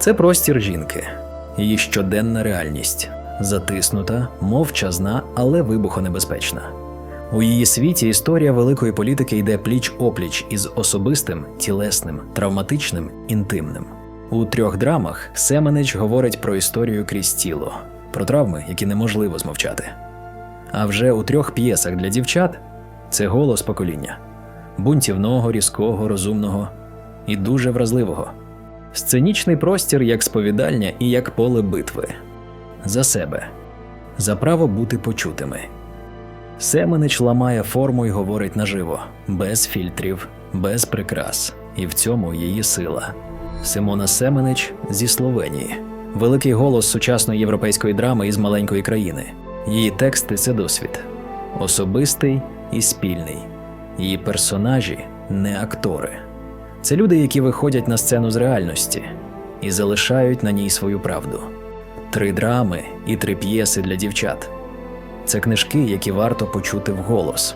Це простір жінки, її щоденна реальність, затиснута, мовчазна, але вибухонебезпечна. У її світі історія великої політики йде пліч опліч із особистим, тілесним, травматичним, інтимним. У трьох драмах Семенич говорить про історію крізь тіло, про травми, які неможливо змовчати. А вже у трьох п'єсах для дівчат це голос покоління бунтівного, різкого, розумного і дуже вразливого. Сценічний простір як сповідальня і як поле битви. За себе, за право бути почутими. Семенич ламає форму і говорить наживо, без фільтрів, без прикрас, і в цьому її сила. Симона Семенич зі Словенії, великий голос сучасної європейської драми із маленької країни. Її тексти це досвід, особистий і спільний. Її персонажі не актори. Це люди, які виходять на сцену з реальності і залишають на ній свою правду. Три драми і три п'єси для дівчат. Це книжки, які варто почути вголос.